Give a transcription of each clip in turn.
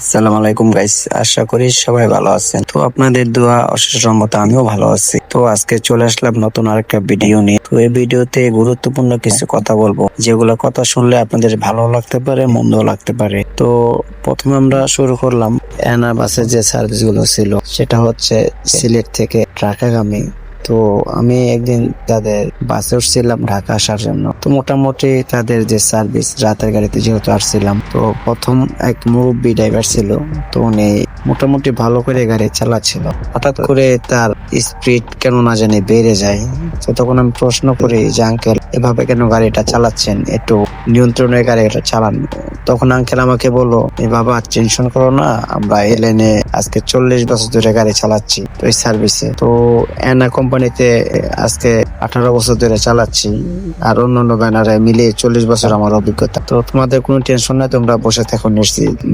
আসসালামু আলাইকুম গাইস আশা করি সবাই ভালো আছেন। তো আপনাদের দোয়া, অশেষ রহমতে, আমিও ভালো আছি। তো আজকে চলে আসলাম নতুন আরেকটা ভিডিও নিয়ে। তো এই ভিডিওতে গুরুত্বপূর্ণ কিছু কথা বলব। যেগুলো কথা শুনলে আপনাদের ভালো লাগতে পারে, মন্দও লাগতে পারে। তো প্রথমে আমরা শুরু করলাম। এনা বাসের যে সার্ভিসগুলো ছিল, সেটা হচ্ছে সিলেট থেকে ঢাকাগামী তো আমি একদিন তাদের বাসে উঠছিলাম ঢাকা আসার জন্য। তো মোটামুটি তাদের যে সার্ভিস রাতের গাড়িতে যেহেতু আসছিলাম, তো প্রথম এক মুরব্বী ড্রাইভার ছিল, তো উনি মোটামুটি ভালো করে গাড়ি চালাচ্ছিল। হঠাৎ করে তার স্পিড কেন না জানি বেড়ে যায়। তো তখন আমি প্রশ্ন করি যে আঙ্কেল এভাবে কেন গাড়িটা চালাচ্ছেন? একটু নিয়ন্ত্রণের গাড়িটা চালান। তখন আঙ্কেল আমাকে বলো এ বাবা টেনশন করো না, আমরা এলেনে আজকে চল্লিশ বছর ধরে গাড়ি চালাচ্ছি তো এই সার্ভিসে তো এনা কোম্পানিতে আজকে আঠারো বছর ধরে চালাচ্ছি, আর অন্য অন্যান্য ব্যানারে মিলিয়ে চল্লিশ বছর আমার অভিজ্ঞতা। তো তোমাদের কোনো টেনশন নাই, তোমরা বসে থাকো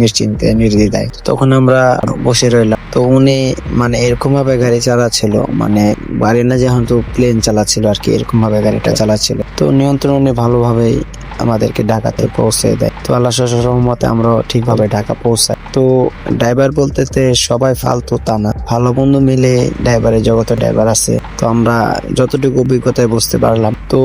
নিশ্চিন্তে, নির্দ্বিধায়। তখন আমরা বসে রইলাম। তো উনি মানে এরকম ভাবে গাড়ি চালাচ্ছিল মানে গাড়ি না যখন তো প্লেন চালাচ্ছিল আর কি এরকম ভাবে গাড়িটা চালাচ্ছিল। তো নিয়ন্ত্রণ উনি ভালোভাবেই আমাদেরকে ঢাকাতে পৌঁছে দেয়। তো আল্লাহ রহমতে আমরা ঠিকভাবে ঢাকা পৌঁছাই। তো ড্রাইভার বলতে সবাই ফালতু তা না। ভালো বন্ধু মিলে ড্রাইভারের জগতে ড্রাইভার আছে। তো আমরা যতটুকু অভিজ্ঞতায় বুঝতে পারলাম। তো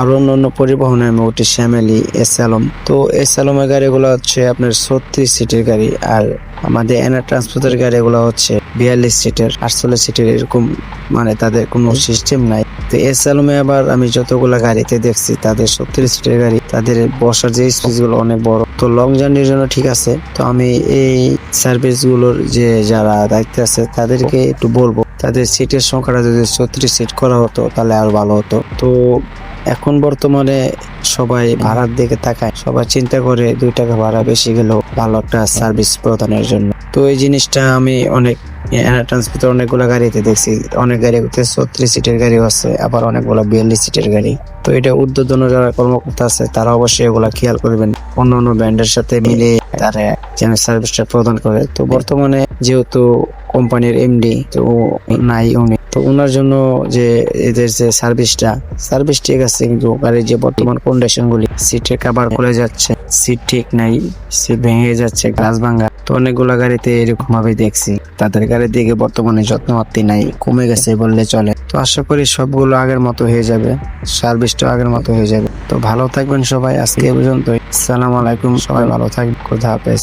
আরও অন্য অন্য পরিবহনে আমি উঠি শ্যামেলি এস আলম তো এস আলমের গাড়িগুলো হচ্ছে আপনার ছত্রিশ সিটের গাড়ি আর আমাদের এনার ট্রান্সপোর্টের গাড়িগুলো হচ্ছে বিয়াল্লিশ সিটের আটচল্লিশ সিটের এরকম মানে তাদের কোনো সিস্টেম নাই। তো এস আলমে আবার আমি যতগুলো গাড়িতে দেখছি তাদের সত্তর সিটের গাড়ি তাদের বসার যে স্পেসগুলো অনেক বড়। তো লং জার্নির জন্য ঠিক আছে তো আমি এই সার্ভিসগুলোর যে যারা দায়িত্বে আছে তাদেরকে একটু বলব। তাদের সিটের সংখ্যাটা যদি ছত্রিশ সিট করা হতো তাহলে আরও ভালো হতো। তো এখন বর্তমানে সবাই ভাড়ার দিকে তাকায়। সবাই চিন্তা করে দুই টাকা ভাড়া বেশি গেলেও ভালো একটা সার্ভিস প্রদানের জন্য। তো এই জিনিসটা আমি অনেক অনেকগুলো গাড়িতে দেখছি। অনেক গাড়িতে ছত্রিশ সিটের গাড়িও আছে, আবার অনেকগুলো বিয়াল্লিশ সিটের গাড়ি। তো এটা উদ্বোধন যারা কর্মকর্তা আছে, তারা অবশ্যই এগুলা খেয়াল করবেন। অন্য অন্য ব্র্যান্ডের সাথে মিলে তারা যেন সার্ভিসটা প্রদান করে। তো বর্তমানে যেহেতু কোম্পানির এমডি তো নাই উনি। তো ওনার জন্য যে এদের যে সার্ভিসটা সার্ভিস ঠিক আছে, কিন্তু গাড়ির যে বর্তমান কন্ডিশন গুলি সিটের কাবার খুলে যাচ্ছে সিট ঠিক নাই সিট ভেঙে যাচ্ছে গ্লাস ভাঙা তো অনেকগুলো গাড়িতে এরকম ভাবে দেখছি। তাদের গাড়ির দিকে বর্তমানে যত্ন যত্নমাত্তি নাই, কমে গেছে বললে চলে। তো আশা করি সবগুলো আগের মতো হয়ে যাবে সার্ভিসটা আগের মতো হয়ে যাবে। তো ভালো থাকবেন সবাই, আজকে এ পর্যন্তই। সালাম আলাইকুম, সবাই ভালো থাকবেন। খোদা হাফেজ।